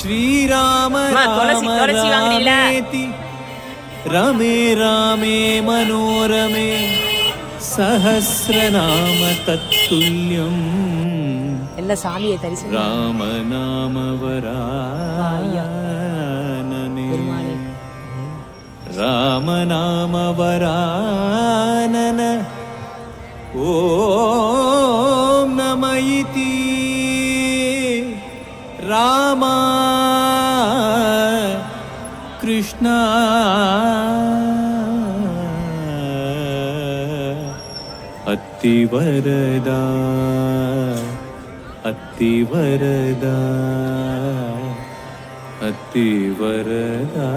ശ്രീരാമ രാമേതി രമേ രാമേ മനോരമേ സഹസ്രനാമ തത്തുല്യം. എല്ലാ സ്വാമിയെ തരിച്ചു രാമനാമവരാനനേ. രാമനാമവരാനന. ഓം നമയിതി രാമാ கிருஷ்ணா அத்திவரதா அத்திவரதா அத்திவரதா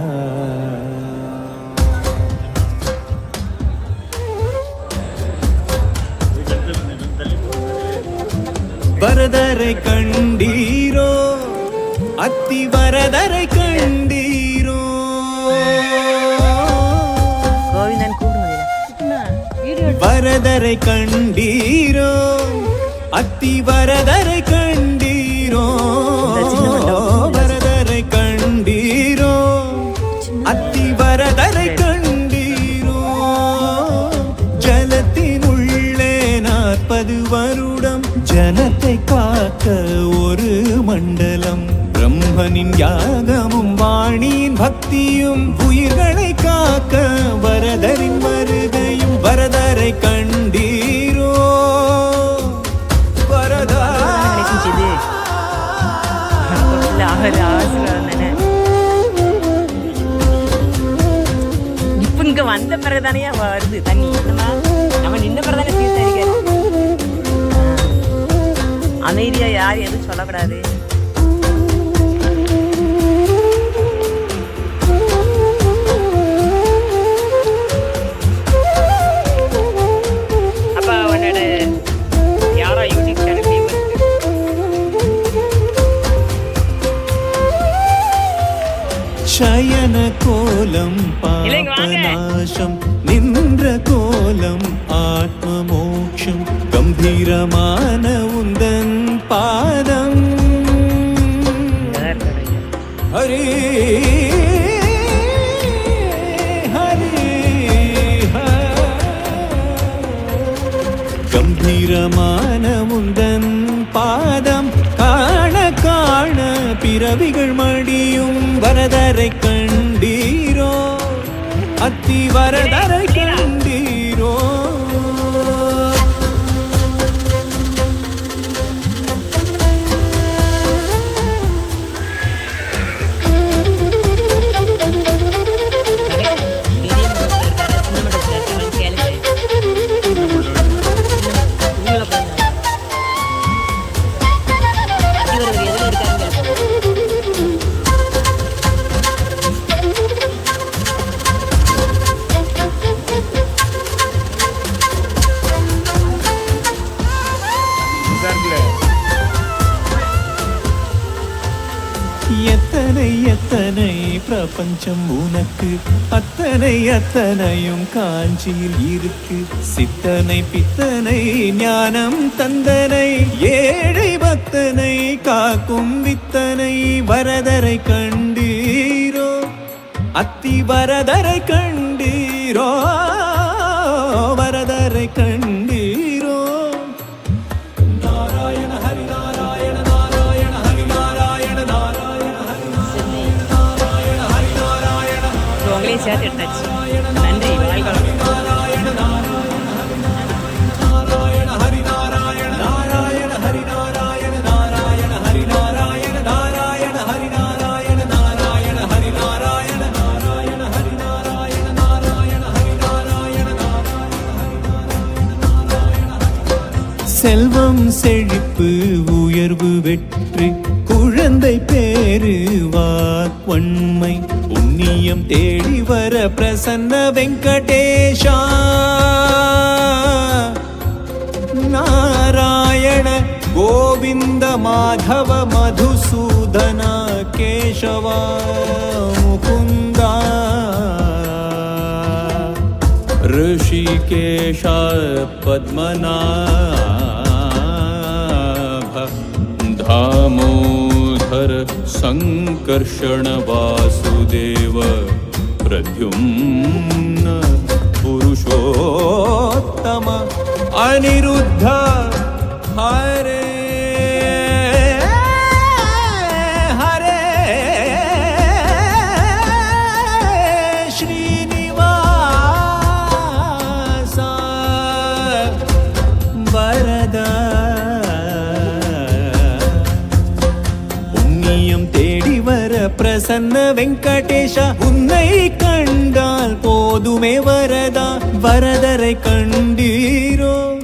வரதரை கண்டீரோ அத்தி வரதரை கண்டீரோ வரதரை கண்டீரோ? அத்தி வரதரை கண்டீரோ. வரதரை கண்டீரோ? அத்தி வரதரை கண்டீரோ? ஜலத்தின் உள்ளே நாற்பது வருடம் ஜனத்தை காக்க ஒரு மண்டலம். பிரம்மனின் யாகமும் வாணியின் பக்தியும் உயிர்களை காக்க வரதரின் இல்ல தானே இப்ப இங்க வந்த பிறகுதானே வருது. தண்ணி நம்ம நின்ன பிறகுதானே தீர்த்தம் அடிக்காது அமைதியா யாரும் எதுவும் சொல்லக்கூடாது. கோலம் பாபநாசம் நின்ற கோலம் ஆத்ம மோட்சம் கம்பீரமான உந்தன் பாதம். ஹரே கம்பீரமான முந்தன் பாதம். காண காண பிறவிகள் மடியும். வரதரை கண்டி அத்தி வரதரை அத்தனை பிரபஞ்சம் உனக்கு அத்தனை அத்தனையும் காஞ்சியில் இருக்கு. சித்தனை பித்தனை ஞானம் தந்தனை ஏழை பக்தனை காக்கும் வித்தனை வரதரை கண்டீரோ. அத்தி வரதரை கண்டீரோ வரதரை கண்டீரோ நாராயண எடுத்தாச்சு நன்றி நாராயண செல்வம் செழிப்பு உயர்வு வெற்றி குழந்தை பேரு வாக்வன்மை புண்ணியம் தேடி வர பிரசன்ன வெங்கடேஷா நாராயண கோவிந்த மாதவ மதுசூதன கேசவா முகுந்தா ऋषिकेश पद्मनाभ सङ्कर्षण वासुदेव प्रद्युम्न पुरुषोत्तम अनिरुद्ध பிரசன்ன வெங்கடேஷா உன்னை கண்டால் போதுமே வரதா? வரதரை கண்டீரோ?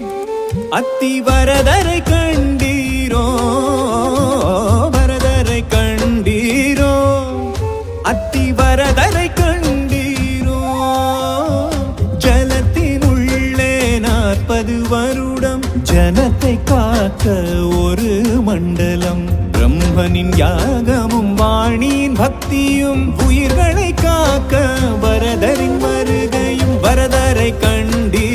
அத்தி வரதரை கண்டீரோ? வரதரை கண்டீரோ? அத்தி வரதரை கண்டீரோ? ஜலத்தின் உள்ளே நாற்பது வருடம் ஜனத்தை காக்க ஒரு மண்டலம் பிரம்மனின் யாகமும் வாணியின் பக்தியும் உயிர்களை காக்க வரதரின் வருகையும் வரதரை கண்டி